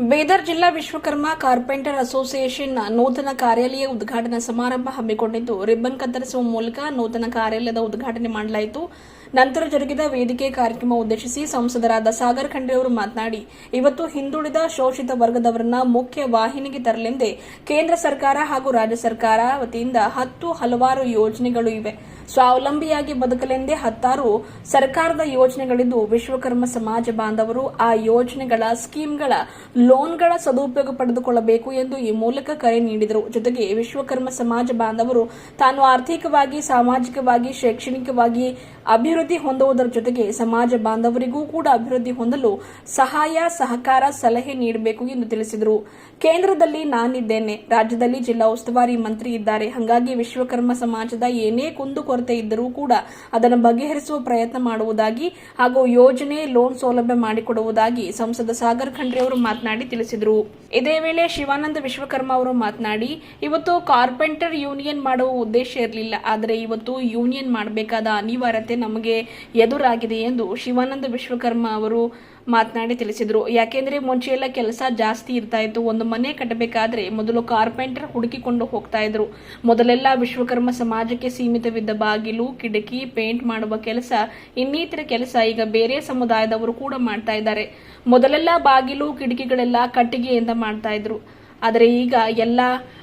ಬೀದರ್ ಜಿಲ್ಲಾ Vishwakarma carpenter association ನೂತನ ಕಾರ್ಯಾಲಯ ಉದ್ಘಾಟನಾ ಸಮಾರಂಭ ಹಮ್ಮಿಕೊಂಡಿದ್ದು, ರಿಬ್ಬನ್ ಕತ್ತರಿಸುವ ಮೂಲಕ ನೂತನ ಕಾರ್ಯಾಲಯದ ಉದ್ಘಾಟನೆ ಮಾಡಲಾಯಿತು. ನಂತರ ಜರುಗಿದ ವೇದಿಕೆ ಕಾರ್ಯಕ್ರಮ ಉದ್ದೇಶಿಸಿ ಸಂಸದರಾದ ಸಾಗರ್ ಖಂಡ್ರೆ ಅವರು ಮಾತನಾಡಿ, ಇವತ್ತು ಹಿಂದುಳಿದ ಶೋಷಿತ ವರ್ಗದವರನ್ನ ಮುಖ್ಯ ವಾಹಿನಿಗೆ ತರಲೆಂದೇ ಕೇಂದ್ರ ಸರ್ಕಾರ ಹಾಗೂ ರಾಜ್ಯ ಸರ್ಕಾರ ವತಿಯಿಂದ ಹತ್ತು ಹಲವಾರು ಯೋಜನೆಗಳು ಇವೆ. ಸ್ವಾವಲಂಬಿಯಾಗಿ ಬದುಕಲೆಂದೇ ಹತ್ತಾರು ಸರ್ಕಾರದ ಯೋಜನೆಗಳಿದ್ದು ವಿಶ್ವಕರ್ಮ ಸಮಾಜ ಬಾಂಧವರು ಆ ಯೋಜನೆಗಳ, ಸ್ಕೀಮ್ಗಳ, ಲೋನ್ಗಳ ಸದುಪಯೋಗ ಪಡೆದುಕೊಳ್ಳಬೇಕು ಎಂದು ಈ ಮೂಲಕ ಕರೆ ನೀಡಿದರು. ಜೊತೆಗೆ ವಿಶ್ವಕರ್ಮ ಸಮಾಜ ಬಾಂಧವರು ತಾನು ಆರ್ಥಿಕವಾಗಿ, ಸಾಮಾಜಿಕವಾಗಿ, ಶೈಕ್ಷಣಿಕವಾಗಿ ಅಭಿವೃದ್ಧಿ ಹೊಂದುವುದರ ಜೊತೆಗೆ ಸಮಾಜ ಬಾಂಧವರಿಗೂ ಕೂಡ ಅಭಿವೃದ್ಧಿ ಹೊಂದಲು ಸಹಾಯ, ಸಹಕಾರ, ಸಲಹೆ ನೀಡಬೇಕು ಎಂದು ತಿಳಿಸಿದರು. ಕೇಂದ್ರದಲ್ಲಿ ನಾನಿದ್ದೇನೆ. ರಾಜ್ಯದಲ್ಲಿ ಜಿಲ್ಲಾ ಉಸ್ತುವಾರಿ ಮಂತ್ರಿ ಇದ್ದಾರೆ. ಹಾಗಾಗಿ ವಿಶ್ವಕರ್ಮ ಸಮಾಜದ ಏನೇ ಕುಂದುಕೊರತೆ ಇದ್ದರೂ ಕೂಡ ಅದನ್ನು ಬಗೆಹರಿಸುವ ಪ್ರಯತ್ನ ಮಾಡುವುದಾಗಿ ಹಾಗೂ ಯೋಜನೆ ಲೋನ್ ಸೌಲಭ್ಯ ಮಾಡಿಕೊಡುವುದಾಗಿ ಸಂಸದ ಸಾಗರ್ ಖಂಡ್ರೆ ಅವರು ಮಾತನಾಡಿ ತಿಳಿಸಿದರು. ಇದೇ ವೇಳೆ ಶಿವಾನಂದ ವಿಶ್ವಕರ್ಮ ಅವರು ಮಾತನಾಡಿ, ಇವತ್ತು ಕಾರ್ಪೆಂಟರ್ ಯೂನಿಯನ್ ಮಾಡುವ ಉದ್ದೇಶ ಇರಲಿಲ್ಲ. ಆದರೆ ಇವತ್ತು ಯೂನಿಯನ್ ಮಾಡಬೇಕಾದ ಅನಿವಾರ್ಯತೆ ನಮಗೆ ಎದುರಾಗಿದೆ ಎಂದು ಶಿವಾನಂದ ವಿಶ್ವಕರ್ಮ ಅವರು ಮಾತನಾಡಿ ತಿಳಿಸಿದರು. ಯಾಕೆಂದರೆ ಮುಂಚೆಯೆಲ್ಲ ಕೆಲಸ ಜಾಸ್ತಿ ಇರ್ತಾ ಇತ್ತು. ಒಂದು ಮನೆ ಕಟ್ಟಬೇಕಾದ್ರೆ ಮೊದಲು ಕಾರ್ಪೆಂಟರ್ ಹುಡುಕಿಕೊಂಡು ಹೋಗ್ತಾ ಇದ್ರು. ಮೊದಲೆಲ್ಲ ವಿಶ್ವಕರ್ಮ ಸಮಾಜಕ್ಕೆ ಸೀಮಿತವಿದ್ದ ಬಾಗಿಲು, ಕಿಟಕಿ, ಪೇಂಟ್ ಮಾಡುವ ಕೆಲಸ, ಇನ್ನಿತರ ಕೆಲಸ ಈಗ ಬೇರೆ ಸಮುದಾಯದವರು ಕೂಡ ಮಾಡ್ತಾ ಇದ್ದಾರೆ. ಮೊದಲೆಲ್ಲ ಬಾಗಿಲು, ಕಿಟಕಿಗಳೆಲ್ಲ ಕಟ್ಟಿಗೆಯಿಂದ ಮಾಡ್ತಾ ಇದ್ರು. ಆದರೆ ಈಗ ಎಲ್ಲ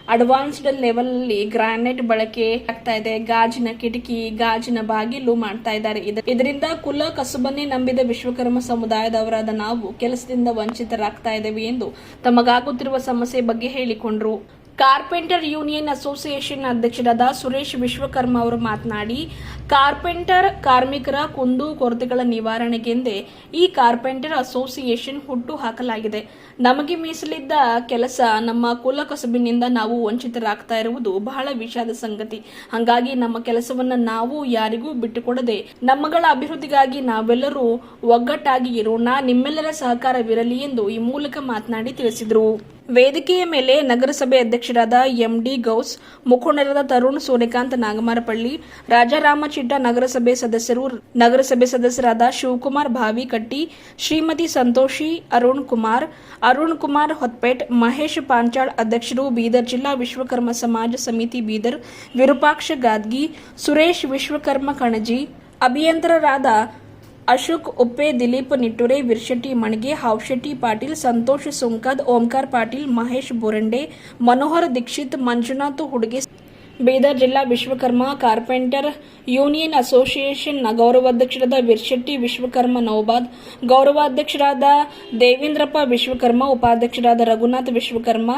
ಅಡ್ವಾನ್ಸ್ಡ್ ಲೆವೆಲ್ ಗ್ರಾನೈಟ್ ಬಳಕೆ ಆಗ್ತಾ ಇದೆ. ಗಾಜಿನ ಕಿಟಕಿ, ಗಾಜಿನ ಬಾಗಿಲು ಮಾಡ್ತಾ ಇದ್ದಾರೆ. ಇದ- ಇದರಿಂದ ಕುಲ ಕಸುಬನ್ನೇ ನಂಬಿದ ವಿಶ್ವಕರ್ಮ ಸಮುದಾಯದವರಾದ ನಾವು ಕೆಲಸದಿಂದ ವಂಚಿತರಾಗ್ತಾ ಇದ್ದೇವೆ ಎಂದು ತಮಗಾಗುತ್ತಿರುವ ಸಮಸ್ಯೆ ಬಗ್ಗೆ ಹೇಳಿಕೊಂಡ್ರು. ಕಾರ್ಪೆಂಟರ್ ಯೂನಿಯನ್ ಅಸೋಸಿಯೇಷನ್ ಅಧ್ಯಕ್ಷರಾದ ಸುರೇಶ್ ವಿಶ್ವಕರ್ಮ ಅವರು ಮಾತನಾಡಿ, ಕಾರ್ಪೆಂಟರ್ ಕಾರ್ಮಿಕರ ಕುಂದು ಕೊರತೆಗಳ ನಿವಾರಣೆಗೆಂದೇ ಈ ಕಾರ್ಪೆಂಟರ್ ಅಸೋಸಿಯೇಷನ್ ಹುಟ್ಟು ಹಾಕಲಾಗಿದೆ. ನಮಗೆ ಮೀಸಲಿದ್ದ ಕೆಲಸ ನಮ್ಮ ಕುಲ ಕಸುಬಿನಿಂದ ನಾವು ವಂಚಿತರಾಗ್ತಾ ಇರುವುದು ಬಹಳ ವಿಷಾದ ಸಂಗತಿ. ಹಾಗಾಗಿ ನಮ್ಮ ಕೆಲಸವನ್ನ ನಾವು ಯಾರಿಗೂ ಬಿಟ್ಟುಕೊಡದೆ, ನಮ್ಮಗಳ ಅಭಿವೃದ್ಧಿಗಾಗಿ ನಾವೆಲ್ಲರೂ ಒಗ್ಗಟ್ಟಾಗಿ ಇರೋಣ, ನಿಮ್ಮೆಲ್ಲರ ಸಹಕಾರವಿರಲಿ ಎಂದು ಈ ಮೂಲಕ ಮಾತನಾಡಿ ತಿಳಿಸಿದರು. ವೇದಿಕೆಯ ಮೇಲೆ ನಗರಸಭೆ ಅಧ್ಯಕ್ಷರಾದ ಎಂಡಿ ಗೌಸ್, ಮುಖಂಡರಾದ ತರುಣ್ ಸೂರ್ಯಕಾಂತ್ ನಾಗಮಾರಪಳ್ಳಿ ರಾಜಾರಾಮ ಚಿಡ್ಡ ನಗರಸಭೆ ಸದಸ್ಯರು, ನಗರಸಭೆ ಸದಸ್ಯರಾದ ಶಿವಕುಮಾರ್ ಭಾವಿಕಟ್ಟಿ, ಶ್ರೀಮತಿ ಸಂತೋಷಿ ಅರುಣ್ ಕುಮಾರ್ ಅರುಣ್ ಕುಮಾರ್ ಹೊತ್ಪೇಟ್, ಮಹೇಶ್ ಪಾಂಚಾಳ್ ಅಧ್ಯಕ್ಷರು, ಬೀದರ್ ಜಿಲ್ಲಾ ವಿಶ್ವಕರ್ಮ ಸಮಾಜ ಸಮಿತಿ ಬೀದರ್, ವಿರೂಪಾಕ್ಷ ಗಾದ್ಗಿ, ಸುರೇಶ್ ವಿಶ್ವಕರ್ಮ ಕಣಜಿ, ಅಭಿಯಂತರರಾದ ಅಶೋಕ್ ಉಪ್ಪೆ, ದಿಲೀಪ್ ನಿಟ್ಟುರೆ ವಿರ್ಶೆಟ್ಟಿ ಮಣಿಗೆ ಹಾವ್ಶೆಟ್ಟಿ ಪಾಟೀಲ್, ಸಂತೋಷ್ ಸುಂಕದ್, ಓಂಕಾರ್ ಪಾಟೀಲ್, ಮಹೇಶ್ ಬುರಂಡೆ, ಮನೋಹರ್ ದೀಕ್ಷಿತ್, ಮಂಜುನಾಥ್ ಹುಡುಗೆ ಬೀದರ್ ಜಿಲ್ಲಾ ವಿಶ್ವಕರ್ಮ ಕಾರ್ಪೆಂಟರ್ ಯೂನಿಯನ್ ಅಸೋಸಿಯೇಷನ್ ಗೌರವಾಧ್ಯಕ್ಷರಾದ ವಿರ್ಶೆಟ್ಟಿ ವಿಶ್ವಕರ್ಮ ನೌಬಾದ್, ಗೌರವಾಧ್ಯಕ್ಷರಾದ ದೇವೇಂದ್ರಪ್ಪ ವಿಶ್ವಕರ್ಮ, ಉಪಾಧ್ಯಕ್ಷರಾದ ರಘುನಾಥ್ ವಿಶ್ವಕರ್ಮ,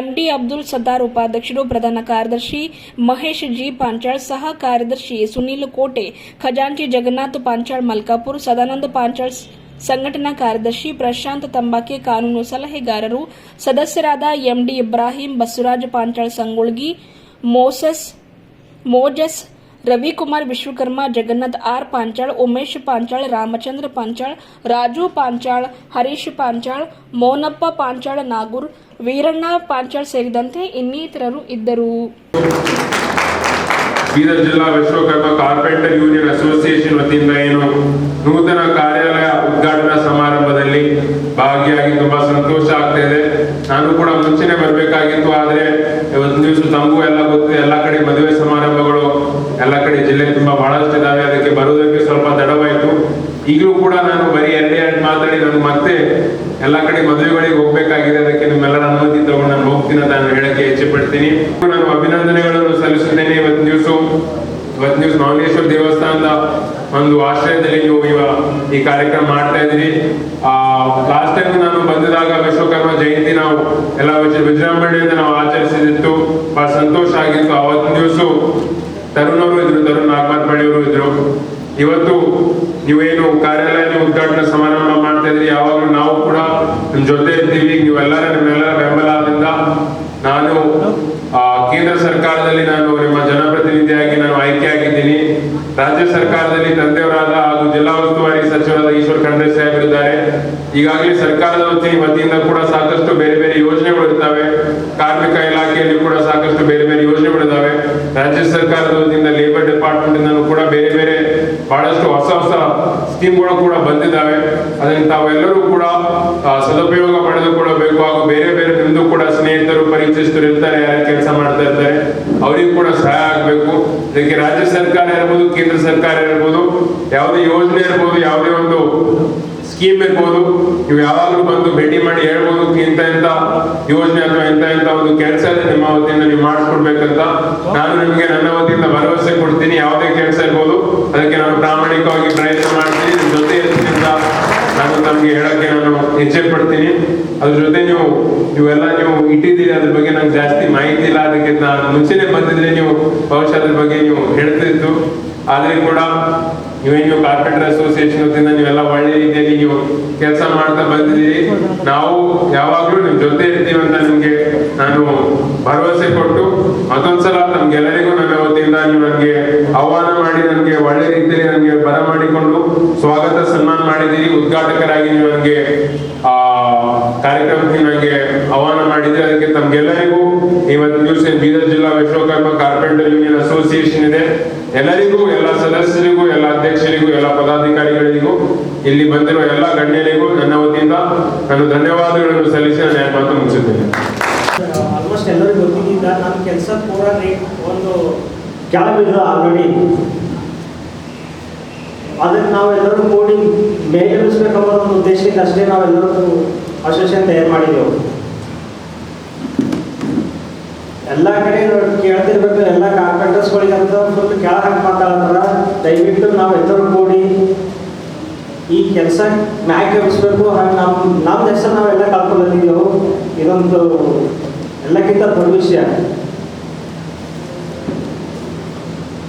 ಎಂಡಿ ಅಬ್ದುಲ್ ಸತ್ತಾರ್ ಉಪಾಧ್ಯಕ್ಷರು, ಪ್ರಧಾನ ಕಾರ್ಯದರ್ಶಿ ಮಹೇಶ್ ಜಿ ಪಾಂಚಾಳ್, ಸಹ ಕಾರ್ಯದರ್ಶಿ ಸುನೀಲ್ ಕೋಟೆ, ಖಜಾಂಚಿ ಜಗನ್ನಾಥ್ ಪಾಂಚಾಳ್ ಮಲ್ಕಾಪುರ್, ಸದಾನಂದ ಪಾಂಚಾಳ್ ಸಂಘಟನಾ ಕಾರ್ಯದರ್ಶಿ ಪ್ರಶಾಂತ್ ತಂಬಾಕೆ ಕಾನೂನು ಸಲಹೆಗಾರರು, ಸದಸ್ಯರಾದ MD Ibrahim Basavaraj Panchal Sangolgi Moses, Moses, Ravikumar Vishwakarma, Jagannath R Panchal, Umesh Panchal, Ramachandra Panchal, Raju Panchal, Harish Panchal, Monappa Panchal, Nagur, Veeranna Panchal ಸೇರಿದಂತೆ ಇನ್ನಿತರರು ಇದ್ದರು. ಬೀದರ್ ಜಿಲ್ಲಾ ವಿಶ್ವಕರ್ಮ ಕಾರ್ಪೆಂಟರ್ ಯೂನಿಯನ್ ಅಸೋಸಿಯೇಷನ್ ವತಿಯಿಂದ ಏನು ನೂತನ ಕಾರ್ಯಾಲಯ ಉದ್ಘಾಟನಾ ಸಮಾರಂಭದಲ್ಲಿ ಭಾಗಿಯಾಗಿ ತುಂಬಾ ಸಂತೋಷ ಆಗ್ತಾ ಇದೆ. ನಾನು ಕೂಡ ಮುಂಚೆನೆ ಬರಬೇಕಾಗಿತ್ತು, ಆದ್ರೆ ಇವತ್ತು ದಿವಸ ತಮಗೂ ಎಲ್ಲ ಗೊತ್ತು, ಎಲ್ಲ ಕಡೆ ಮದುವೆ ಸಮಾರಂಭಗಳು, ಎಲ್ಲ ಕಡೆ ಜಿಲ್ಲೆ ತುಂಬಾ ಬಹಳಷ್ಟು ಇದಾವೆ. ಅದಕ್ಕೆ ಬರುವುದಕ್ಕೆ ಸ್ವಲ್ಪ ತಡವಾಯಿತು. ಈಗಲೂ ಕೂಡ ನಾನು ಬರೀ ಎರಡೇ ಎರಡು ಮಾತಾಡಿ ನಾನು ಮತ್ತೆ ಎಲ್ಲ ಕಡೆ ಮದುವೆಗಳಿಗೆ ಹೋಗ್ಬೇಕಾಗಿದೆ. ಅದಕ್ಕೆ ನಿಮ್ಮೆಲ್ಲರ ಅನುಮತಿ ತಗೊಂಡು ನಾನು ಹೋಗ್ತೀನಿ ನಾನು ಹೇಳಕ್ಕೆ ಇಚ್ಛೆ ಪಡ್ತೀನಿ ನಾನು ಅಭಿನಂದನೆಗಳನ್ನು ಸಲ್ಲಿಸುತ್ತೇನೆ ಇವತ್ತು ದಿವಸ ಇವತ್ತು ದಿವಸ ಮಹಾಲೇಶ್ವರ ದೇವಸ್ಥಾನದ ಒಂದು ಆಶ್ರಯದಲ್ಲಿ ನೀವು ಇವ ಈ ಕಾರ್ಯಕ್ರಮ ಮಾಡ್ತಾ ಇದ್ದೀರಿ. ಆ ಲಾಸ್ಟ್ ಟೈಮ್ ನಾನು ಬಂದಿದಾಗ ವಿಶ್ವಕರ್ಮ ಜಯಂತಿ ನಾವು ಎಲ್ಲ ವಿಜ- ವಿಜೃಂಭಣೆಯಿಂದ ನಾವು ಆಚರಿಸಿದಿತ್ತು. ಬಹಳ ಸಂತೋಷ ಆಗಿತ್ತು. ಅವತ್ತು ದಿವಸ ತರುಣ್ ಅವರು ಇದ್ರು, ತರುಣ್ ಅವರು ಇದ್ರು. ಇವತ್ತು ನೀವೇನು ಕಾರ್ಯಾಲಯ ಉದ್ಘಾಟನಾ ಸಮಾರಂಭ ಮಾಡ್ತಾ ಇದ್ರಿ ಯಾವಾಗಲೂ ನಾವು ಕೂಡ ನಿಮ್ ಜೊತೆ ಇರ್ತೀವಿ. ನೀವೆಲ್ಲರ ನಿಮ್ಮೆಲ್ಲರ ಬೆಂಬಲದಿಂದ ನಾನು ಕೇಂದ್ರ ಸರ್ಕಾರದಲ್ಲಿ ನಾನು ನಿಮ್ಮ ಜನಪ್ರತಿನಿಧಿಯಾಗಿ, ನಾನು ಆಯ್ಕೆಯಾಗಿದ್ದೀನಿ ರಾಜ್ಯ ಸರ್ಕಾರದಲ್ಲಿ ತಂದೆಯವರಾದ ಹಾಗೂ ಜಿಲ್ಲಾ ಉಸ್ತುವಾರಿ ಸಚಿವರಾದ ಈಶ್ವರ್ ಖಂಡ್ರೆ ಸಾಹೇಬರಿದ್ದಾರೆ ಈಗಾಗಲೇ ಸರ್ಕಾರದ ವತಿ- ವತಿಯಿಂದ ಕೂಡ ಸಾಕಷ್ಟು ಬೇರೆ ಬೇರೆ ಯೋಜನೆಗಳು ಇರ್ತವೆ. ಕಾರ್ಮಿಕ ಇಲಾಖೆಯಲ್ಲಿ ಕೂಡ ಸಾಕಷ್ಟು ಬೇರೆ ಬೇರೆ ಯೋಜನೆಗಳಿದ್ದಾವೆ ರಾಜ್ಯ ಸರ್ಕಾರದ ವತಿಯಿಂದ ಲೇಬರ್ ಡಿಪಾರ್ಟ್ಮೆಂಟ್ ಕೂಡ ಬೇರೆ ಬೇರೆ ಬಹಳಷ್ಟು ಹೊಸ ಹೊಸ ಸ್ಕೀಮ್ಗಳು ಕೂಡ ಬಂದಿದ್ದಾವೆ. ಅದನ್ನು ತಾವೆಲ್ಲರೂ ಕೂಡ ಸದುಪಯೋಗ ಪಡೆದುಕೊಳ್ಳಬೇಕು ಹಾಗೂ ಬೇರೆ ಬೇರೆ ನಿಮ್ಮದು ಕೂಡ ಸ್ನೇಹಿತರು ಪರಿಚಯಸ್ಥರು ಇರ್ತಾರೆ, ಯಾರು ಕೆಲಸ ಮಾಡ್ತಾ ಇರ್ತಾರೆ, ಅವರಿಗೂ ಕೂಡ ಸಹಾಯ ಆಗಬೇಕು. ಇದಕ್ಕೆ ರಾಜ್ಯ ಸರ್ಕಾರ ಇರ್ಬೋದು, ಕೇಂದ್ರ ಸರ್ಕಾರ ಇರ್ಬೋದು, ಯಾವುದೇ ಯೋಜನೆ ಇರ್ಬೋದು, ಯಾವುದೇ ಒಂದು ಸ್ಕೀಮ್ ಇರ್ಬೋದು, ನೀವು ಯಾವಾಗಲೂ ಬಂದು ಭೇಟಿ ಮಾಡಿ ಹೇಳ್ಬೋದು, ಇಂಥ ಇಂಥ ಯೋಜನೆ ಅಥವಾ ಇಂಥ ಇಂಥ ಒಂದು ಕೆಲಸ ನಿಮ್ಮ ವತಿಯಿಂದ ನೀವು ಮಾಡಿಸ್ಕೊಡ್ಬೇಕಂತ. ನಾನು ನಿಮಗೆ ನನ್ನ ವತಿಯಿಂದ ಭರವಸೆ ಕೊಡ್ತೀನಿ, ಯಾವುದೇ ಕೆಲಸ ಇರ್ಬೋದು. ಅದಕ್ಕೆ ನಾನು ಪ್ರಾಮಾಣಿಕವಾಗಿ ಪ್ರಯತ್ನ ಮಾಡ್ತೀನಿ ನಿಮ್ಮ ಜೊತೆ ಇರ್ತೀನಿ ಅಂತ ನಾನು ತಮಗೆ ಹೇಳಕ್ಕೆ ನಾನು ಹೆಜ್ಜೆ ಪಡ್ತೀನಿ ಅದ್ರ ಜೊತೆ ನೀವು ಇವೆಲ್ಲ ನೀವು ಇಟ್ಟಿದ್ದೀರಿ, ಅದ್ರ ಬಗ್ಗೆ ನಂಗೆ ಜಾಸ್ತಿ ಮಾಹಿತಿ ಇಲ್ಲ. ಅದಕ್ಕೆ ನಾನು ಮುಂಚೆನೆ ಬಂದಿದ್ರೆ ನೀವು ಬಹುಶಃ ಅದ್ರ ಬಗ್ಗೆ ನೀವು ಹೇಳ್ತಿದ್ದು. ಆದರೆ ಕೂಡ ನೀವೇನು ನೀವು ಕಾರ್ಪೆಂಟರ್ ಅಸೋಸಿಯೇಷನ್ ವತಿಯಿಂದ ನೀವೆಲ್ಲ ಒಳ್ಳೆ ರೀತಿಯಲ್ಲಿ ನೀವು ಕೆಲಸ ಮಾಡ್ತಾ ಬಂದಿದ್ದೀರಿ. ನಾವು ಯಾವಾಗಲೂ ನಿಮ್ಮ ಜೊತೆ ಇರ್ತೀವಿ ಅಂತ ನಿಮಗೆ ನಾನು ಭರವಸೆ ಕೊಟ್ಟು ಮತ್ತೊಂದ್ಸಲ ನಮ್ಗೆಲ್ಲರಿಗೂ ನನ್ನ ವತಿಯಿಂದ ನೀವು ನನಗೆ ಆಹ್ವಾನ ಮಾಡಿ, ನನಗೆ ಒಳ್ಳೆ ರೀತಿಯಲ್ಲಿ ನನಗೆ ಬರಮಾಡಿಕೊಂಡು ಸ್ವಾಗತ ಸನ್ಮಾನ ಮಾಡಿದ್ದೀರಿ. ಉದ್ಘಾಟಕರಾಗಿ ನೀವು ನನಗೆ, ಆ ಕಾರ್ಯಕ್ರಮಕ್ಕೆ ನನಗೆ ಆಹ್ವಾನ ಮಾಡಿದ್ರೆ ಅದಕ್ಕೆ ತಮ್ಗೆಲ್ಲರಿಗೂ ಇವತ್ತು ದಿವಸ ಬೀದರ್ ಜಿಲ್ಲಾ ವಿಶ್ವಕರ್ಮ ಕಾರ್ಪೆಂಟರ್ ಯೂನಿಯನ್ ಅಸೋಸಿಯೇಷನ್ ಇದೆ. ಎಲ್ಲರಿಗೂ, ಎಲ್ಲ ಸದಸ್ಯರಿಗೂ, ಎಲ್ಲ ಅಧ್ಯಕ್ಷರಿಗೂ, ಎಲ್ಲ ಪದಾಧಿಕಾರಿಗಳಿಗೂ, ಇಲ್ಲಿ ಬಂದಿರುವ ಎಲ್ಲ ಗಣ್ಯರಿಗೂ ನನ್ನ ವತಿಯಿಂದ ನಾನು ಧನ್ಯವಾದಗಳನ್ನು ಸಲ್ಲಿಸಿ ನಾನು ಮಾತು ಮುಗಿಸುತ್ತೇನೆ. ಆಲ್ಮೋಸ್ಟ್ ಎಲ್ಲರಿಗೂ ಗೊತ್ತಿದ್ದ ನಮ್ಮ ಕೆಲಸ ಪೂರ ಒಂದು ಕೆಳಬಿದ್ದು ಆಲ್ರೆಡಿ ಅದಕ್ಕೆ ನಾವೆಲ್ಲರೂ ಕೂಡಿ ಮೇಲಿಳಿಸ್ಬೇಕನ್ನೋ ಒಂದು ಉದ್ದೇಶದಿಂದ ಅಷ್ಟೇ ನಾವೆಲ್ಲರೂ ಅಸೋಸಿಯೇಷನ್ ತಯಾರು ಮಾಡಿದೆವು. ಎಲ್ಲ ಕಡೆ ಕೇಳ್ತಿರ್ಬೇಕು, ಎಲ್ಲ ಕಾರ್ಪೆಂಟರ್ಸ್ಗಳಿಗಂತ ಫುಲ್ ಕೆಳಗೆ ಹಾಕಿ ಮಾತಾಡ್ತಾರ ದಯವಿಟ್ಟು ನಾವೆಲ್ಲರೂ ಕೂಡಿ ಈ ಕೆಲಸ ಮ್ಯಾಕ್ ಎಬ್ಬಿಸ್ಬೇಕು ಹಾಗೆ ನಮ್ಮ ನಮ್ಮ ಹೆಸರು ನಾವೆಲ್ಲ ಕಲ್ತ್ಕೊಂಡು ಇದೊಂದು ಎಲ್ಲಕ್ಕಿಂತ ದೊಡ್ಡ ವಿಷಯ.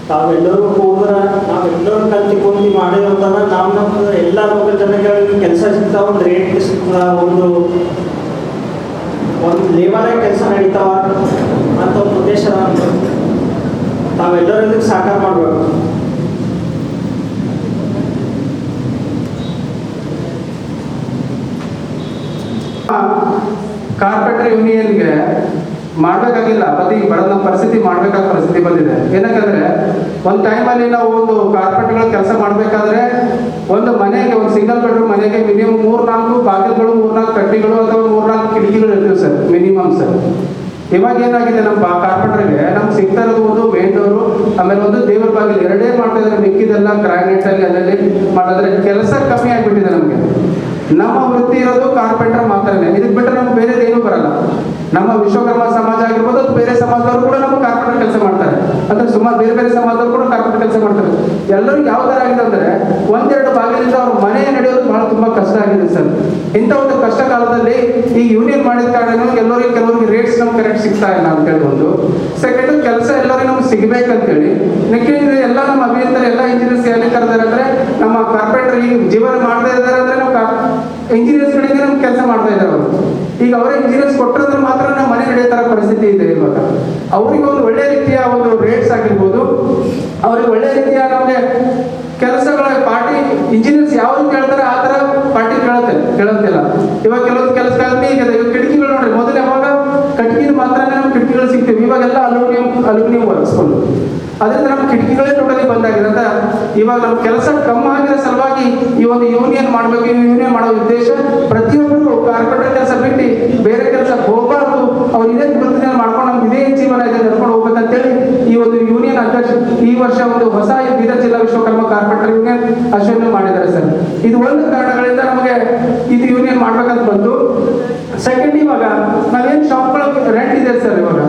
ತಾವೆಲ್ಲರೂ ಹೋದ್ರ ನಾವೆಲ್ಲರೂ ಕೆಲಸ ಒಂದು ರೇಟ್ ಒಂದು ಒಂದು ಲೇಬರಾಗಿ ಕೆಲಸ ನಡೀತಾವ ಅಂತ ಒಂದು ಉದ್ದೇಶ. ತಾವೆಲ್ಲರೂ ಇದಕ್ಕೆ ಸಾಕಾರ ಮಾಡಬೇಕು ಕಾರ್ಪೆಂಟರ್ ಯೂನಿಯನ್ಗೆ ಮಾಡ್ಬೇಕಾಗಿಲ್ಲ ಬದಿ ಬರೋದ ಪರಿಸ್ಥಿತಿ ಮಾಡ್ಬೇಕಾದ ಪರಿಸ್ಥಿತಿ ಬಂದಿದೆ ಏನಕ್ಕಂದ್ರೆ ಒಂದು ಟೈಮಲ್ಲಿ ನಾವು ಒಂದು ಕಾರ್ಪೆಂಟರ್ಗಳ ಕೆಲಸ ಮಾಡಬೇಕಾದ್ರೆ ಒಂದು ಮನೆಗೆ, ಒಂದು ಸಿಂಗಲ್ ಬೆಡ್ರೂಮ್ ಮನೆಗೆ ಮಿನಿಮಮ್ ಮೂರ್ ನಾಲ್ಕು ಬಾಗಿಲುಗಳು, ಮೂರ್ನಾಲ್ಕು ಕಟ್ಟಿಗಳು ಅಥವಾ ಮೂರ್ನಾಲ್ಕು ಕಿಟಕಿಗಳು ಇರ್ತೀವಿ ಸರ್ ಮಿನಿಮಮ್ ಸರ್. ಇವಾಗ ಏನಾಗಿದೆ ನಮ್ಮ ಕಾರ್ಪೆಂಟರ್ಗೆ? ನಮ್ಗೆ ಸಿಗ್ತಾ ಇರೋದು ಒಂದು ಮೇನ್ ಡೋರು ಆಮೇಲೆ ಒಂದು ದೇವ್ರ ಬಾಗಿಲು. ಎರಡೇ ಮಾಡ್ತಾ ಇದ್ರೆ ಮಿಕ್ಕಿದೆಲ್ಲ ಗ್ರಾನೈಟ್ ಅಲ್ಲಿ ಅದರಲ್ಲಿ ಮಾಡಿದ್ರೆ ಕೆಲಸ ಕಮ್ಮಿ ಆಗಿಬಿಟ್ಟಿದೆ ನಮಗೆ. ನಮ್ಮ ವೃತ್ತಿ ಇರೋದು ಕಾರ್ಪೆಂಟರ್ ಮಾತ್ರನೇ. ಇದಕ್ಕೆ ಬಿಟ್ಟರೆ ನಮ್ಗೆ ಬೇರೆ ಏನು ಬರಲ್ಲ. ನಮ್ಮ ವಿಶ್ವಕರ್ಮ ಸಮಾಜ ಆಗಿರ್ಬೋದು, ಬೇರೆ ಸಮಾಜದವರು ಕೂಡ ನಮ್ಮ ಕಾರ್ಪೆಂಟರ್ ಕೆಲಸ ಮಾಡ್ತಾರೆ. ಅಂದ್ರೆ ಸುಮಾರು ಬೇರೆ ಬೇರೆ ಸಮಾಜದವರು ಕೆಲಸ ಮಾಡ್ತಾರೆ. ಎಲ್ಲರಿಗೂ ಯಾವ ತರ ಆಗಿದೆ ಅಂದ್ರೆ ಒಂದೆರಡು ಬಾಗಿಲಿಂದ ಅವ್ರ ಮನೆ ನಡೆಯೋದು ಬಹಳ ತುಂಬಾ ಕಷ್ಟ ಆಗಿದೆ ಸರ್. ಇಂಥ ಒಂದು ಕಷ್ಟ ಕಾಲದಲ್ಲಿ ಈ ಯೂನಿಯನ್ ಮಾಡಿದ ಕಾರಣ ಎಲ್ಲರಿಗೂ ಕೆಲವರಿಗೆ ರೇಟ್ಸ್ ನಮ್ಗೆ ಕರೆಕ್ಟ್ ಸಿಗ್ತಾ ಇಲ್ಲ ಅಂತ ಹೇಳಿ ಒಂದು ಸೆಕೆಂಡ್ ಕೆಲಸ ಎಲ್ಲರಿಗೂ ನಮ್ಗೆ ಸಿಗ್ಬೇಕಂತೇಳಿ. ನೆಕ್ಸ್ಟ್ ಎಲ್ಲ ನಮ್ಮ ಅಭಿಯಂತರ, ಎಲ್ಲ ಇಂಜಿನಿಯರ್ಸ್ ಎಲ್ಲಿ ಕರೆದಾರೆ ಅಂದ್ರೆ ನಮ್ಮ ಕಾರ್ಪೆಂಟರ್ ಈ ಜೀವನ ಮಾಡ್ತಾ ಇದ್ದಾರೆ ಅಂದ್ರೆ ನಾವು ಇಂಜಿನಿಯರ್ಸ್ ಗಳಿಗೆ ನಮ್ಗೆ ಕೆಲಸ ಮಾಡ್ತಾ ಇದ್ದಾರೆ ಅವರು. ಈಗ ಅವರೇ ಇಂಜಿನಿಯರ್ಸ್ ಕೊಟ್ಟರೆ ಮಾತ್ರ ನಮ್ಮ ಮನೆ ನಡೆಯೋ ತರ ಪರಿಸ್ಥಿತಿ ಇದೆ ಇವಾಗ. ಅವರಿಗೆ ಒಂದು ಒಳ್ಳೆ ರೀತಿಯ ಒಂದು ರೇಟ್ಸ್ ಆಗಿರ್ಬೋದು. ಅವ್ರಿಗೆ ಒಳ್ಳೆ ರೀತಿಯ ನಮಗೆ ಕೆಲಸಗಳ ಪಾರ್ಟಿ ಇಂಜಿನಿಯರ್ಸ್ ಯಾವ ರೀತಿ ಹೇಳ್ತಾರೆ ಆ ತರ ಪಾರ್ಟಿ ಕೇಳುತ್ತೆ ಕೇಳುತ್ತಿಲ್ಲ ಇವಾಗ ಕೆಲವೊಂದು ಕೆಲಸಗಳಲ್ಲಿ ಈಗ ಕಿಟಕಿಗಳು ನೋಡ್ರಿ, ಮೊದಲೇ ಯಾವಾಗ ಕಟ್ಟಿಗೆ ಮಾತ್ರ ನಮ್ಗೆ ಕಿಟಕಿಗಳು ಸಿಗ್ತೀವಿ. ಇವಾಗೆಲ್ಲ ಅಲ್ಯೂಮಿನಿಯಂ ಅಲ್ಯೂಮಿನಿಯಂ ಒರೆಸ್ಕೊಂಡು ಅದರಿಂದ ನಮ್ಮ ಕಿಟಕಿಗಳೇ ಟೋಟಲಿ ಬಂದಾಗಿದೆ ಇವಾಗ ನಮ್ಮ ಕೆಲಸ ಕಮ್ಮಿ ಆಗಿರೋ ಸಲುವಾಗಿ ಈ ಒಂದು ಯೂನಿಯನ್ ಮಾಡಬೇಕು ಯೂನಿಯನ್ ಮಾಡೋ ಉದ್ದೇಶ ಪ್ರತಿಯೊಬ್ಬರು ಕಾರ್ಪೊರೇಟ್ ಕೆಲಸ ಬಿಟ್ಟು ಬೇರೆ ಕೆಲಸ ಹೋಗ್ಬಾರ್ದು. ಅವ್ರು ಇದೇ ಮಾಡ್ಕೊಂಡು ನಮ್ಗೆ ಇದೇ ಜೀವನ ಇದೆ ನಡ್ಕೊಂಡು ಹೋಗ್ಬೇಕಂತೇಳಿ ಈ ಒಂದು ಯೂನಿಯನ್ ಅಧ್ಯಕ್ಷ ಈ ವರ್ಷ ಒಂದು ಹೊಸ ಬೀದರ್ ಜಿಲ್ಲಾ ವಿಶ್ವಕರ್ಮ ಕಾರ್ಪೆಂಟರ್ ಯೂನಿಯನ್ ಮಾಡಿದ್ದಾರೆ ಸರ್. ಇದು ಒಂದು ಕಾರಣಗಳಿಂದ ನಮಗೆ ಇದು ಯೂನಿಯನ್ ಮಾಡ್ಬೇಕಂತ ಬಂತು. ಸೆಕೆಂಡ್ ಇವಾಗ ನಾವೇನ್ ಶಾಪ್ಗಳು ರೆಂಟ್ ಇದೆ ಸರ್ ಇವಾಗ.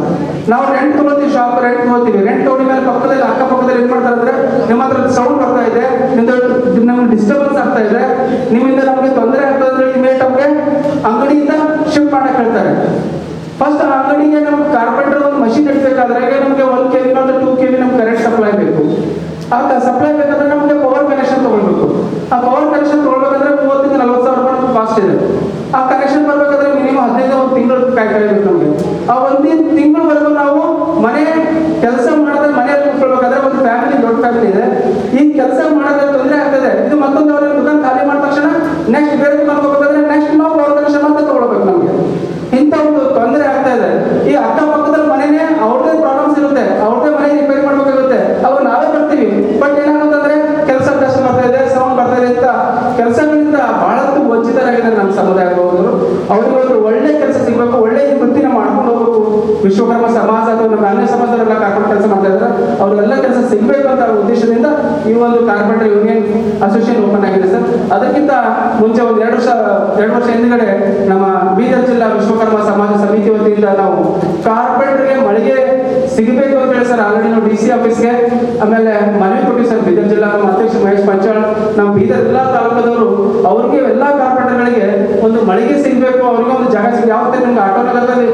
ನಾವು ರೆಂಟ್ ತಗೊಳ್ತೀವಿ ಶಾಪ್ ರೆಂಟ್ ತಗೋತೀವಿ ರೆಂಟ್ ತಗೊಂಡ ಮೇಲೆ ಪಕ್ಕದಲ್ಲಿ ಅಕ್ಕಪಕ್ಕದಲ್ಲಿ ಏನ್ ಮಾಡ್ತಾರೆ ಅಂದ್ರೆ ನಿಮ್ಮ ಹತ್ರ ಸೌಂಡ್ ಬರ್ತಾ ಇದೆ, ನಿಮ್ದು ನಮ್ಗೆ ಡಿಸ್ಟರ್ಬೆನ್ಸ್ ಆಗ್ತಾ ಇದೆ. ನಿಮ್ಮಿಂದ ನಮಗೆ ತೊಂದರೆ ಆಗ್ತದೆ ಅಂದ್ರೆ ನಮಗೆ ಅಂಗಡಿಯಿಂದ ಶಿಫ್ಟ್ ಮಾಡಕ್ ಹೇಳ್ತಾರೆ. ಫಸ್ಟ್ ಅಂಗಡಿಗೆ ನಮ್ಗೆ ಕಾರ್ಪೆಂಟರ್ ಒಂದು ಮಷಿನ್ ಇಡ್ಬೇಕಾದ್ರೆ ನಮಗೆ ಒನ್ ಕೆ ವಿ ಮತ್ತು ಟೂ ಕೆ ನಮ್ಗೆ ಕರೆಂಟ್ ಸಪ್ಲೈ ಬೇಕು. ಆ ಸಪ್ಲೈ ಬೇಕಂದ್ರೆ ನಮಗೆ ಪವರ್ ಕನೆಕ್ಷನ್ ತಗೊಳ್ಬೇಕು. ಆ ಪವರ್ ಕನೆಕ್ಷನ್ ತಗೊಳ್ಬೇಕಂದ್ರೆ ಮೂವತ್ತರಿಂದ ನಲವತ್ತು ಸಾವಿರ ರೂಪಾಯಿ ಕಾಸ್ಟ್ ಇದೆ. ಆ ಕನೆಕ್ಷನ್ ಬರ್ಬೇಕಾದ್ರೆ ಮಿನಿಮಮ್ ಹದಿನೈದು ಒಂದು ತಿಂಗಳು ಕಾಯ್ಬೇಕು ನಮಗೆ. ಆ ಒಂದೇ ತಿಂಗಳವರೆಗೂ ನಾವು ಮನೆ ಕೆಲಸ ಮಾಡಿದ್ರೆ ಮನೆಯಲ್ಲಿ ಕೂತ್ಕೊಳ್ಬೇಕಾದ್ರೆ ಒಂದು ಫ್ಯಾಮಿಲಿ ದೊಡ್ಡ ಫ್ಯಾಮಿಲಿ ಇದೆ. ಈ ಕೆಲಸ ಮಾಡೋದ್ರೆ ಆಗ್ತದೆ ಇದು ಮತ್ತೊಂದು ಅವ್ರ ದುಕಾನ್ ಖಾಲಿ ಮಾಡಿದ ತಕ್ಷಣ ನೆಕ್ಸ್ಟ್ ಬೇರೆ ದುಕಾನ್ ಹೋಗ್ಬೇಕಾದ್ರೆ ನೆಕ್ಸ್ಟ್ ನಾವು ಪವರ್ ಕನೆಕ್ಷನ್ ಅಂತ ತಗೊಳ್ಬೇಕು ನಮಗೆ ಇಂಥ ಒಂದು ತೊಂದರೆ ಆಗ್ತಾ ಇದೆ ಈ ಅಕ್ಕಪಕ್ಕದಲ್ಲಿ ಮನೆನೇ ಅವ್ರದೇ ಪ್ರಾಬ್ಲಮ್ಸ್ ಇರುತ್ತೆ ಅವ್ರದೇ ಮನೆ ರಿಪೇರಿ ಮಾಡ್ಬೇಕಾಗುತ್ತೆ ಅವು ನಾವೇ ಬರ್ತೀವಿ ಬಟ್ ಏನಾಗುತ್ತಂದ್ರೆ ಕೆಲಸ ಕಷ್ಟ ಬರ್ತಾ ಇದೆ ಸೌಂಡ್ ಬರ್ತಾ ಇದೆ ಅಂತ ಕೆಲಸಗಳಿಂದ ಬಹಳಷ್ಟು ವಂಚಿತರಾಗಿದ್ದಾರೆ ನಮ್ಮ ಸಮುದಾಯದವರು ಅವ್ರಿಗೆ ಒಂದು ಒಳ್ಳೆ ಕೆಲಸ ಸಿಗಬೇಕು, ಒಳ್ಳೆ ವೃತ್ತಿನ ಮಾಡ್ಕೊಂಡು ಹೋಗ್ಬೇಕು. ವಿಶ್ವಕರ್ಮ ಸಮಾಜ ಅಥವಾ ನಮ್ಮ ಅನ್ಯ ಸಮಾಜದವರೆಲ್ಲ ಕಾಕೊಂಡು ಕೆಲಸ ಮಾಡ್ತಾ ಇದ್ದಾರೆ. ಸಿಗಬೇಕು ಅಂತ ಉದ್ದೇಶದಿಂದ ಈ ಒಂದು ಕಾರ್ಪೊರೇಟರ್ ಯೂನಿಯನ್ ಅಸೋಸಿಯೇಷನ್ ಓಪನ್ ಆಗಿದೆ ಸರ್. ಅದಕ್ಕಿಂತ ಮುಂಚೆ ಒಂದು ಎರಡು ವರ್ಷ ಎರಡು ವರ್ಷ ಹಿಂದ್ಗಡೆ ನಮ್ಮ ಬೀದರ್ ಜಿಲ್ಲಾ ವಿಶ್ವಕರ್ಮ ಸಮಾಜ ಸಮಿತಿ ವತಿಯಿಂದ ನಾವು ಕಾರ್ಪೊರೇಟರ್ಗೆ ಮಳಿಗೆ ಸಿಗಬೇಕು ಅಂತ ಹೇಳಿ ಸರ್. ಆಲ್ರೆಡಿ ನಾವು ಡಿ ಸಿ ಆಫೀಸ್ಗೆ, ಆಮೇಲೆ ಮನವಿ ಕೊಟ್ಟಿವಿ ಸರ್. ಬೀದರ್ ಜಿಲ್ಲಾ ನಮ್ಮ ಅಧ್ಯಕ್ಷ ಮಹೇಶ್ ಪಂಚಾಳ್, ನಮ್ಮ ಬೀದರ್ ಜಿಲ್ಲಾ ತಾಲೂಕದವರು, ಅವ್ರಿಗೆ ಎಲ್ಲ ಒಂದು ಮಳಿಗೆ ಸಿಗಬೇಕು, ಅವ್ರಿಗೆ ಒಂದು ಜಾಗ ಸಿಗ ಯಾವತ್ತೆ ನಿಮ್ಗೆ ಆಟೋ ನಗರದಲ್ಲಿ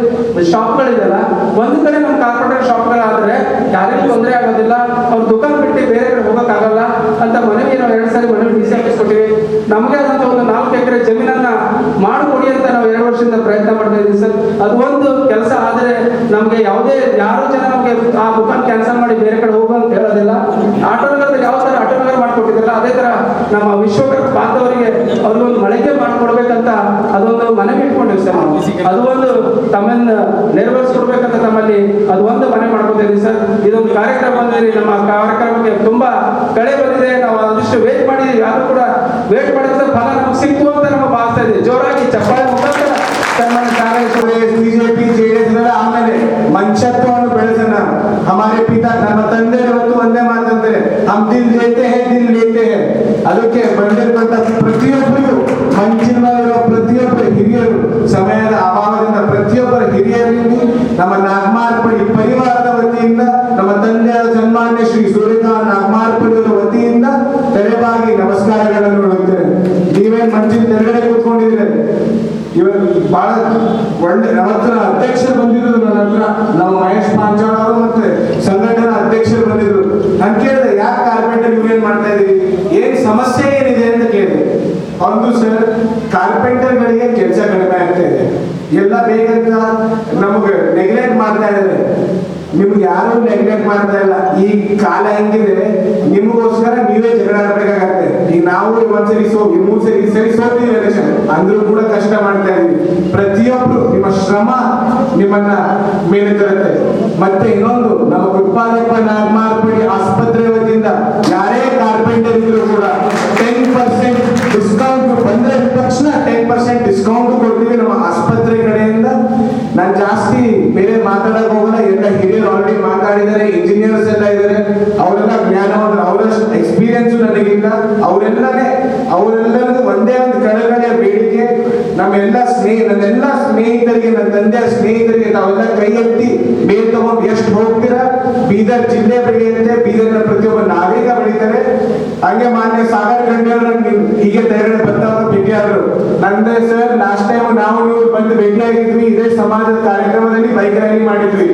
ಶಾಪ್ಗಳಿದೆಯಲ್ಲ ಒಂದು ಕಡೆ ನಮ್ಮ ಕಾರ್ಪೊರೇಟರ್ ಶಾಪ್ಗಳಾದ್ರೆ ಯಾರಿಗೂ ತೊಂದರೆ ಆಗೋದಿಲ್ಲ. ಅವ್ರ ದುಕಾನ್ ಬಿಟ್ಟು ಬೇರೆ ಕಡೆ ಹೋಗೋಕ್ಕಾಗಲ್ಲ ಅಂತ ಮನೆಗೆ ನಾವು ಎರಡು ಸಾರಿ ಮನವಿ ಡಿ ಸಿ ಆಫೀಸ್ ಕೊಟ್ಟಿವಿ. ನಮಗೆ ಆದಂತ ಒಂದು ನಾಲ್ಕು ಎಕರೆ ಜಮೀನನ್ನ ಮಾಡಿಕೊಡಿ ಅಂತ ನಾವು ಎರಡು ವರ್ಷದಿಂದ ಪ್ರಯತ್ನ ಮಾಡ್ತಾ ಇದ್ದೀವಿ ಸರ್. ಅದು ಒಂದು ಕೆಲಸ, ಆದ್ರೆ ನಮಗೆ ಯಾವುದೇ, ಯಾರು ಜನ ನಮಗೆ ಆ ದುಕಾನ್ ಕ್ಯಾನ್ಸಲ್ ಮಾಡಿ ಬೇರೆ ಕಡೆ ಹೋಗು ಅಂತ ಹೇಳೋದಿಲ್ಲ. ಆಟೋ ನಗರದಲ್ಲಿ ಯಾವ ತರ ಆಟೋ ಮಾಡ್ಕೊಟ್ಟಿದ್ರಲ್ಲ ಅದೇ ತರ ನಮ್ಮ ವಿಶ್ವಕಪ್ ಬಾಂಧವರಿಗೆ ಅವ್ರಿಗೆ ಒಂದು ಮಳಿಗೆ ಮಾಡ್ಕೊಡ್ಬೇಕಂತ ಅದೊಂದು ಮನವಿ ಇಟ್ಕೊಂಡಿವಿ ಸರ್ ನಾವು. ಅದು ಒಂದು ತಮ್ಮನ್ನ ನೆರವೇರಿಸ್ಕೊಡ್ಬೇಕಂತ ತಮ್ಮಲ್ಲಿ ಅದು ಒಂದು ಮನೆ ಮಾಡ್ಕೊತೀವಿ ಸರ್. ಇದೊಂದು ಕಾರ್ಯಕ್ರಮ ಬಂದಿರಿ ನಮ್ಮ ಕಾರ್ಯಕ್ರಮಕ್ಕೆ ತುಂಬಾ ಕಳೆ ಬಂದಿದೆ. ನಾವು ಅದಷ್ಟು ವೇಟ್ ಮಾಡಿದೀವಿ. ಯಾರು ಕೂಡ ವೇಟ್ ಮಾಡಿದ್ರೆ ಫಲ ಸಿಕ್ತು ಅಂತ ನಮ್ಮ ಭಾವಿಸ್ತಾ ಇದ್ದೀವಿ ಜೋರಾಗಿ ಚಪ್ಪಾಳೆ ಮುಖಾಂತರ ಸನ್ಮಾನ ಸಾಗರಿಸೋಣ ಬಿಜೆಪಿ ಜೆಡಿಎಸ್ ಆಮೇಲೆ ಮನುಷ್ಯತ್ವವನ್ನು ಬೆಳೆಸೋಣ ಹಮಾರೆ ಪಿತಾ ನಮ್ಮ ತಂದೆ ಇವತ್ತು ಒಂದೇ ಮಾತಂತಾರೆ ಹಮ್ ದಿಲ್ ದೇತೆ ಹೇ ದಿಲ್ ಲೇತೆ ಹೇ ಅದಕ್ಕೆ ಬಂದಿರುವಂತ ಪ್ರತಿಯೊಬ್ಬರಿಗೂ ಮಂಚಿನ ಮೇಲಿರುವ ಪ್ರತಿಯೊಬ್ಬರ ಹಿರಿಯರು ಸಮಯದ ಅಭಾವದಿಂದ ಪ್ರತಿಯೊಬ್ಬರ ಹಿರಿಯರಲ್ಲಿ ನಮ್ಮ ನಾಗಮಾರ್ಪಡಿ ಪರಿವಾರದ ವತಿಯಿಂದ ನಮ್ಮ ತಂದೆಯ ಸನ್ಮಾನ್ಯ ಶ್ರೀ ಸೂರ್ಯಕಾಂತ್ ನಾಗಮಾರ್ಪಡಿ ಅವರ ವತಿಯಿಂದ ತಲೆಬಾಗಿ ನಮಸ್ಕಾರಗಳನ್ನು ಹೇಳುತ್ತೇನೆ ನೀವೇನ್ ಮಂಚಿನ ತೆರಗಡೆ ಕೂತ್ಕೊಂಡಿದ್ರೆ ಇವತ್ತು ಬಹಳ ಒಳ್ಳೆ ನನ್ನ ಅಧ್ಯಕ್ಷರು ಬಂದಿದ್ರು ನನ್ನ ಹತ್ರ. ನಮ್ಮ ಮಹೇಶ್ ಪಾಂಚಾಳ್ ಅವರು ಮತ್ತೆ ಸಂಘಟನಾ ಅಧ್ಯಕ್ಷರು ಬಂದಿದ್ರು ನಾನು ಕೇಳಿದೆ, ಯಾಕೆ ಕಾರ್ಪೆಂಟರ್ ನೀವೇನ್ ಮಾಡ್ತಾ ಇದೀವಿ ಏನ್ ಸಮಸ್ಯೆ ಏನಿದೆ ಅಂತ ಕೇಳಿದೆ. ಒಂದು ಸರ್ ಕಾರ್ಪೆಂಟರ್ಗಳಿಗೆ ಕೆಲಸ ಕಡಿಮೆ ಆಗ್ತಾ ಇದೆ. ಎಲ್ಲ ಬೇಕಂತ ನಮಗೆ ನೆಗ್ಲೆಕ್ಟ್ ಮಾಡ್ತಾ ಇದ್ದಾರೆ. ನಿಮ್ಗೆ ಯಾರು ನೆಗ್ಲೆಕ್ಟ್ ಮಾಡ್ತಾ ಇಲ್ಲ. ಈ ಕಾಲ ಹೆಂಗಿದೆ, ನಿಮಗೋಸ್ಕರ ನೀವೇ ಜಗಳ ಆಡ್ಬೇಕಾಗತ್ತೆ. ಈಗ ನಾವು ಒಂದ್ಸರಿ ಸೋ, ಈ ಮೂರ್ ಸರಿ ಸರಿ ಸೋತೀವಿ ಎಲೆಕ್ಷನ್ ಅಂದ್ರೂ ಕೂಡ ಕಷ್ಟ ಮಾಡ್ತಾ ಇದೀವಿ ಪ್ರತಿಯೊಬ್ರು ನಿಮ್ಮ ಶ್ರಮ ನಿಮ್ಮನ್ನ ಮೇಲೆ ತರುತ್ತೆ. ಮತ್ತೆ ಇನ್ನೊಂದು, ನಮ್ಮ ಉತ್ಪಾದಕ ನಾರ್ಮಾರ್ಪಡಿ ಆಸ್ಪತ್ರೆ ವತಿಯಿಂದ ಯಾರೇ ಕಾರ್ಪೆಂಟರ್ ಇದ್ರು ಕೂಡ ಟೆನ್ ಪರ್ಸೆಂಟ್ ಡಿಸ್ಕೌಂಟ್ ಬಂದ್ರೆ ತಕ್ಷಣ ಟೆನ್ ಪರ್ಸೆಂಟ್ ಡಿಸ್ಕೌಂಟ್ ಕೊಡ್ತೀವಿ ನಮ್ಮ ಆಸ್ಪತ್ರೆ ಬೇರೆ ಮಾತಾಡಕ್ ಹೋಗಲ್ಲ ಎಲ್ಲ ಹಿರಿಯರು ಆಲ್ರೆಡಿ ಮಾತಾಡಿದ್ದಾರೆ ಇಂಜಿನಿಯರ್ಸ್ ಎಲ್ಲ ಇದ್ದಾರೆ. ಅವರೆಲ್ಲ ಜ್ಞಾನ ಅವರ ಎಕ್ಸ್ಪೀರಿಯನ್ಸ್ ನನಗಿಲ್ಲ ಅವರೆಲ್ಲನೇ ಅವರೆಲ್ಲರಿಗೂ ಒಂದೇ ಒಂದು ಕಳಕಳಿಯ ಬೇಡಿಕೆ ನಮ್ಮೆಲ್ಲ ಸ್ನೇಹ ನನ್ನೆಲ್ಲ ಸ್ನೇಹಿತರಿಗೆ ನನ್ನ ತಂದೆ ಸ್ನೇಹಿತರಿಗೆ ನಾವೆಲ್ಲ ಕೈ ಎತ್ತಿ ಬೇರೆ ತಗೊಂಡು ಎಷ್ಟು ಹೋಗ್ತೀರಾ? ಬೀದರ್ ಜಿಲ್ಲೆ ಬೆಳೆಯುತ್ತೆ. ಬೀದರ್ನ ಪ್ರತಿಯೊಬ್ಬ ನಾಗರಿಕ ಬೆಳೀತಾರೆ. ಹಂಗೆ ಮಾನ್ಯ ಸಾಗರ್ ಖಂಡಿಯವರು ಹೀಗೆ ತೆರಗಡೆ ಬಂದವರು ಭೇಟಿಯಾದರು ನಂದೆ ಸರ್ ಲಾಸ್ಟ್ ಟೈಮ್ ನಾವು ನೀವು ಬಂದು ಭೇಟಿಯಾಗಿದ್ವಿ ಇದೇ ಸಮಾಜದ ಕಾರ್ಯಕ್ರಮದಲ್ಲಿ ಬೈಕ್ ರ್ಯಾಲಿ ಮಾಡಿದ್ವಿ.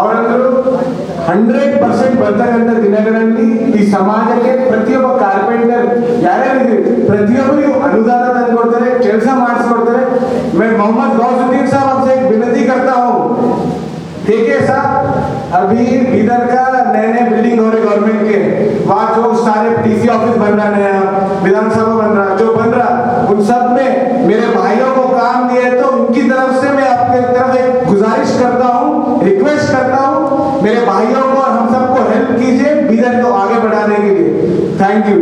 ಅವರಂದ್ರು ಹಂಡ್ರೆಡ್ ಪರ್ಸೆಂಟ್ ಬರ್ತಕ್ಕಂಥ ದಿನಗಳಲ್ಲಿ ಈ ಸಮಾಜಕ್ಕೆ ಪ್ರತಿಯೊಬ್ಬ ಕಾರ್ಪೆಂಟರ್ ಯಾರ್ಯಾರಿದ್ದೀವಿ ಪ್ರತಿಯೊಬ್ಬರಿಗೂ ಅನುದಾನ ತಂದ್ಕೊಡ್ತಾರೆ, ಕೆಲಸ ಮಾಡಿಸ್ಕೊಡ್ತಾರೆ मैं मोहम्मद गौसुद्दीन साहब हमसे एक विनती करता हूँ। ठीक है साहब, अभी इधर का नए नए बिल्डिंग हो रहे गवर्नमेंट के। वहाँ जो सारे टीसी ऑफ़िस बन रहा नया, विधानसभा बन रहा, जो बन रहा, उन सब में मेरे भाइयों को काम दिए तो उनकी तरफ़ से मैं आपके तरफ़ एक गुजारिश करता हूँ रिक्वेस्ट करता हूँ, मेरे भाइयों को और हम सबको हेल्प कीजिए बीदर को आगे बढ़ाने के लिए। Thank you